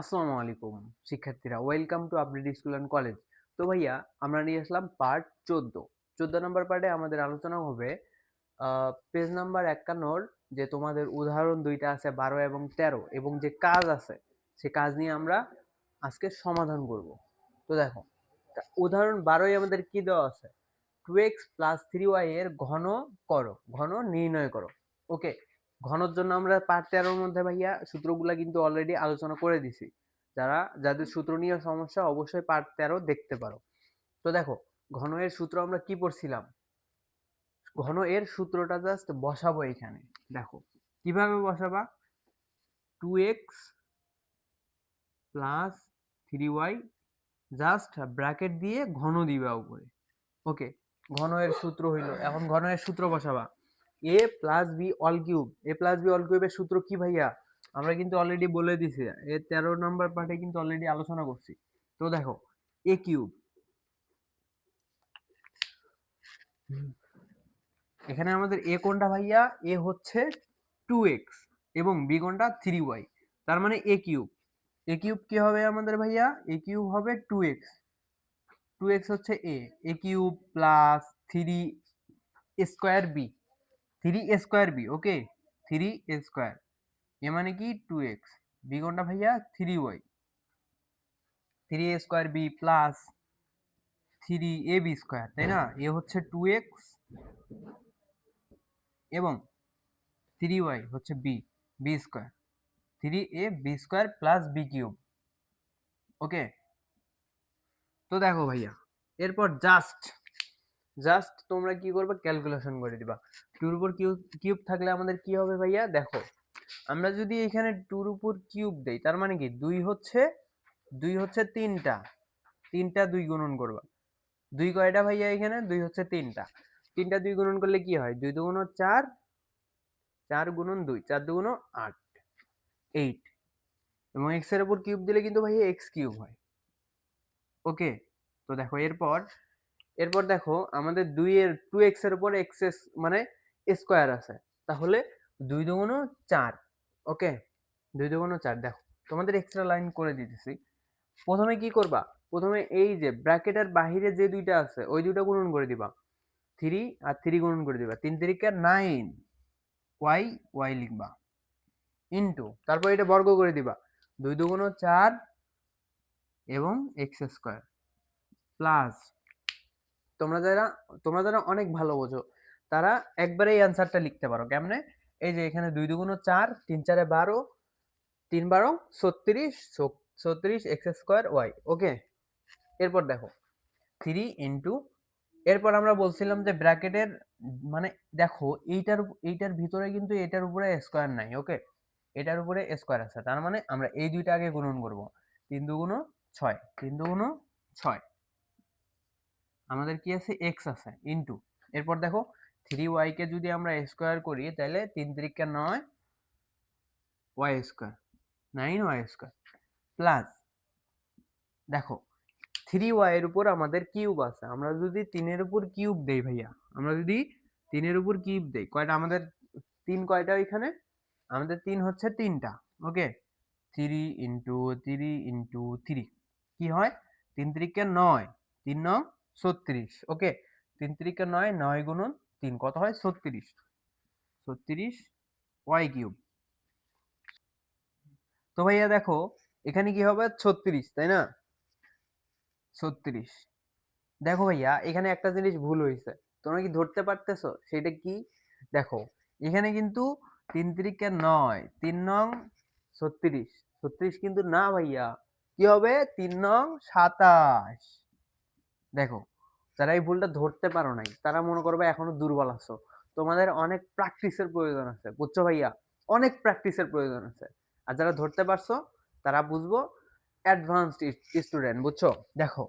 আসসালামু আলাইকুম, শিক্ষার্থীরা। Welcome to update school and college তো ভাইয়া, আমরা নিয়ে আসলাম পার্ট চোদ্দ। চোদ্দ নম্বর পার্টে আমাদের আলোচনা হবে পেজ নাম্বার একান্নর যে তোমাদের উদাহরণ দুইটা আছে বারো এবং তেরো, এবং যে কাজ আছে, সে কাজ নিয়ে আমরা আজকে সমাধান করব। তো দেখো উদাহরণ বারোই আমাদের কি দেওয়া আছে? Two x plus three y এর ঘন করো, ঘন নির্ণয় করো। ওকে ঘনর জন্য আমরা পার্ট তেরোর মধ্যে ভাইয়া সূত্রগুলা কিন্তু অলরেডি আলোচনা করে দিছি। যারা, যাদের সূত্র নিয়ে সমস্যা অবশ্যই পার্ট তেরো দেখতে পারো। তো দেখো ঘন এর সূত্র আমরা কি পড়ছিলাম? ঘন এর সূত্রটা জাস্ট বসাবো এখানে। দেখো, কীভাবে বসাবা? Two x plus three y just bracket দিয়ে ঘন দিবা উপরে। ওকে ঘন এর সূত্র হইল। এখন ঘন এর সূত্র বসাবা। A plus b whole cube a plus b whole কিউবের সূত্র কি ভাইয়া? আমরা কিন্তু অলরেডি বলে দিছি। এ তেরো নম্বর পার্টে কিন্তু অলরেডি আলোচনা করছি। তো দেখো এ কিউব এখানে আমাদের এ কোনটা ভাইয়া? এ হচ্ছে টু এক্স এবং বি কোনটা? থ্রি ওয়াই তার মানে এ কিউব এ কিউব কি হবে আমাদের ভাইয়া? এ কিউব হবে টু এক্স টু এক্স হচ্ছে a a cube plus three square b three square b okay three a square a মানে কি? টু এক্স বি কোনটা ভাইয়া? Three y three a square b plus three a b square তাই না? A হচ্ছে two x এবং three y হচ্ছে b b square three a b square plus b cube okay তো দেখো ভাইয়া, এরপর জাস্ট জাস্ট তোমরা কি করবে? ক্যালকুলেশন করে দিবা। টুর উপর কিউব কিউব থাকলে আমাদের কি হবে ভাইয়া? দেখো, আমরা যদি এখানে টুর উপর কিউব দেই, তার মানে কি? দুই হচ্ছে দুই হচ্ছে তিনটা। তিনটা দুই গুণন করবা। দুই কয়টা ভাইয়া এখানে? দুই হচ্ছে তিনটা। তিনটা দুই গুণন করলে কি হয়? দুই দুগুণ চার চার গুণন দুই, চার দুগুণ আট এইট এবং এক্সের উপর কিউব দিলে কিন্তু ভাইয়া এক্স কিউব হয়। ওকে তো দেখো, এরপর এরপর দেখো আমাদের দুই এর টু এক্সের উপর এক্স এস মানে স্কোয়ার আছে। তাহলে দুই দুগুণ চার ওকে দুই দুগুণ চার, দেখো, তোমাদের এক্সট্রা লাইন করে দিতেছি। প্রথমে কি করবা? প্রথমে এই যে ব্র্যাকেটের বাহিরে যে দুইটা আছে, ওই দুইটা গুণন করে দিবা। থ্রি আর থ্রি গুণন করে দিবা। তিন তিরিকা নাইন ওয়াই ওয়াই লিখবা। ইন্টু তারপর এটা বর্গ করে দিবা। দুই দুগুণ চার এবং এক্স স্কোয়ার প্লাস তোমরা যারা তোমরা যারা অনেক ভালো বোঝো, তারা একবারে এই অ্যান্সারটা লিখতে পারো। কেমনে? এই যে এখানে দুই দুগুণ চার, তিন চারে বারো, তিন বারো, ছত্রিশ ছত্রিশ, এক্স স্কোয়ার ওয়াই, ওকে? এরপর দেখো, থ্রি ইন্টু, এরপর আমরা বলছিলাম যে ব্র্যাকেটের মানে দেখো, এইটার এইটার ভিতরে কিন্তু এটার উপরে স্কোয়ার নাই, ওকে? এটার উপরে স্কোয়ার আছে, তার মানে আমরা এই দুইটা আগে গুণন করব। তিন দুগুণ ছয়, তিন দুগুণ ছয়। আমাদের কি আছে? এক্স আছে ইন্টু এরপর দেখো থ্রি ওয়াইকে যদি আমরা স্কোয়ার করি, তাহলে তিন তিরিকা নয় y square nine y square plus দেখো থ্রি ওয়াইয়ের উপর আমাদের কিউব আছে। আমরা যদি তিনের উপর কিউব দেই ভাইয়া, আমরা যদি তিনের উপর কিউব দেই, কয়টা? আমাদের তিন কয়টা ওইখানে? আমাদের তিন হচ্ছে তিনটা okay three into three into three কি হয়? তিন তিরিকে নয়, তিন নং ছত্রিশ ওকে তিন তিরিকে নয় নয় গুণন তিন, কত হয়? ছত্রিশ। ছত্রিশ ওয়াই কিউব তো ভাইয়া দেখো, এখানে কি হবে? ছত্রিশ, তাই না? ছত্রিশ। দেখো ভাইয়া, এখানে একটা জিনিস ভুল হয়েছে। তোমরা কি ধরতে পারতেছো? সেটা কি? দেখো, এখানে কিন্তু তিন তিরিকে নয়, তিন নং ছত্রিশ। ছত্রিশ কিন্তু না ভাইয়া। কি হবে? তিন নং সাতাশ। দেখো, যারা এই ভুলটা ধরতে পারো নাই, তারা মনে করবে এখনও দুর্বল আছো। তোমাদের অনেক প্র্যাকটিসের প্রয়োজন আছে, বুঝছ ভাইয়া? অনেক প্র্যাকটিসের প্রয়োজন আছে। আর যারা ধরতে পারছ, তারা বুঝব অ্যাডভান্সড স্টুডেন্ট বুঝছ? দেখো,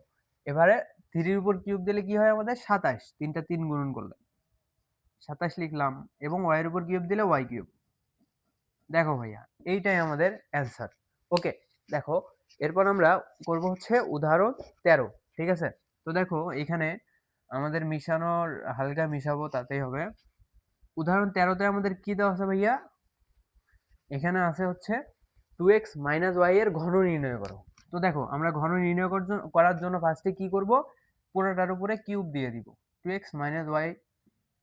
এবারে থ্রির উপর কিউব দিলে কি হয় আমাদের? সাতাশ। তিনটা তিন গুণন করলে। সাতাশ লিখলাম এবং ওয়াইয়ের উপর কিউব দিলে ওয়াই কিউব দেখো ভাইয়া, এইটাই আমাদের অ্যান্সার ওকে দেখো, এরপর আমরা করব হচ্ছে উদাহরণ তেরো, ঠিক আছে? তো দেখো, এখানে আমাদের মিশানোর, হালকা মিশাবো তাতেই হবে। উদাহরণ তেরোতে আমাদের কি দেওয়া আছে ভাইয়া? এখানে আছে হচ্ছে টু এক্স মাইনাস ওয়াই এর ঘন নির্ণয় করো। তো দেখো, আমরা ঘন নির্ণয় করার জন্য- ফার্স্টে কি করব? পুরোটার উপরে কিউব দিয়ে দিব। টু এক্স মাইনাস ওয়াই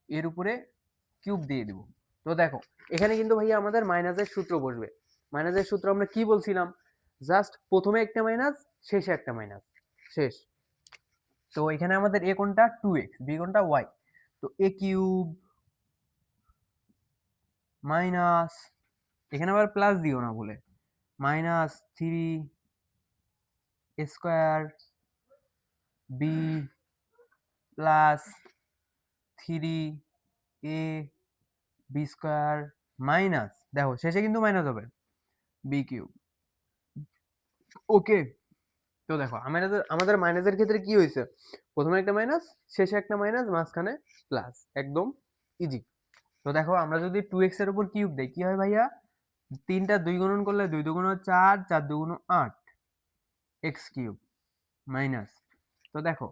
এর উপরে কিউব দিয়ে দিব। তো দেখো, এখানে কিন্তু ভাইয়া আমাদের মাইনাসের সূত্র বসবে। মাইনাসের সূত্র আমরা কি বলছিলাম? জাস্ট প্রথমে একটা মাইনাস শেষে একটা মাইনাস শেষ। তো এখানে আমাদের এ কোনটা? টু এক্স বি কোনটা? ওয়াই তো এ কিউব মাইনাস এখানে আবার প্লাস দিও না বলে। Minus three square b plus three a b square minus দেখো, শেষে কিন্তু মাইনাস হবে। বি কিউব ওকে তো দেখো, আমাদের আমাদের মাইনাসের ক্ষেত্রে কি হয়েছে? প্রথমে একটা মাইনাস শেষে একটা মাইনাস মাঝখানে প্লাস একদম ইজি তো দেখো, আমরা যদি টু এক্সের উপর কিউব দেই, কি হয় ভাইয়া? তিনটা দুই গুণন করলে দুই দুগুণ চার চার দুগুণ আট এক্স কিউব মাইনাস তো দেখো,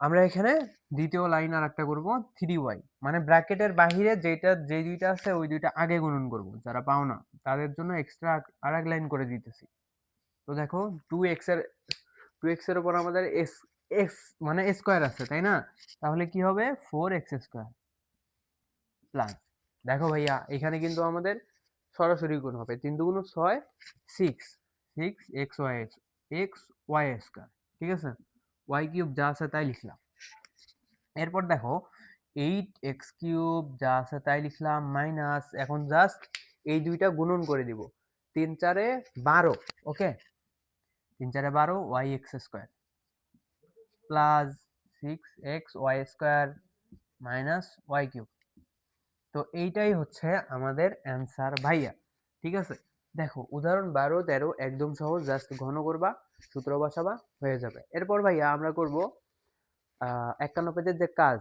আমরা এখানে দ্বিতীয় লাইন আর একটা করব থ্রি ওয়াই মানে ব্র্যাকেটের বাহিরে যেটা যে দুইটা আছে, ওই দুইটা আগে গুণন করব, যারা পাও না, তাদের জন্য এক্সট্রা আর এক লাইন করে দিতেছি। তো দেখো টু এক্সের টু এক্সের উপর আমাদের এস এক্স মানে স্কোয়ার আছে, তাই না? তাহলে কি হবে? ফোর এক্স স্কোয়ার প্লাস দেখো ভাইয়া, এখানে কিন্তু আমাদের সরাসরি গুণ হবে। তিন দুগুণ ছয় six six x y x x y square ঠিক আছে? ওয়াই কিউব যা আছে তাই লিখলাম। এরপর দেখো এইট এক্স কিউব যা আছে তাই লিখলাম মাইনাস এখন জাস্ট এই দুইটা গুণন করে দিব। তিন চারে বারো ওকে তিন চারে বারো y x square plus six x y square minus y cube তো এইটাই হচ্ছে আমাদের অ্যান্সার ভাইয়া, ঠিক আছে? দেখো, উদাহরণ বারো, তেরো, একদম সহজ জাস্ট ঘন করবা, সূত্র বসাবা, হয়ে যাবে। এরপর ভাইয়া আমরা করব একান্ন পেজের যে কাজ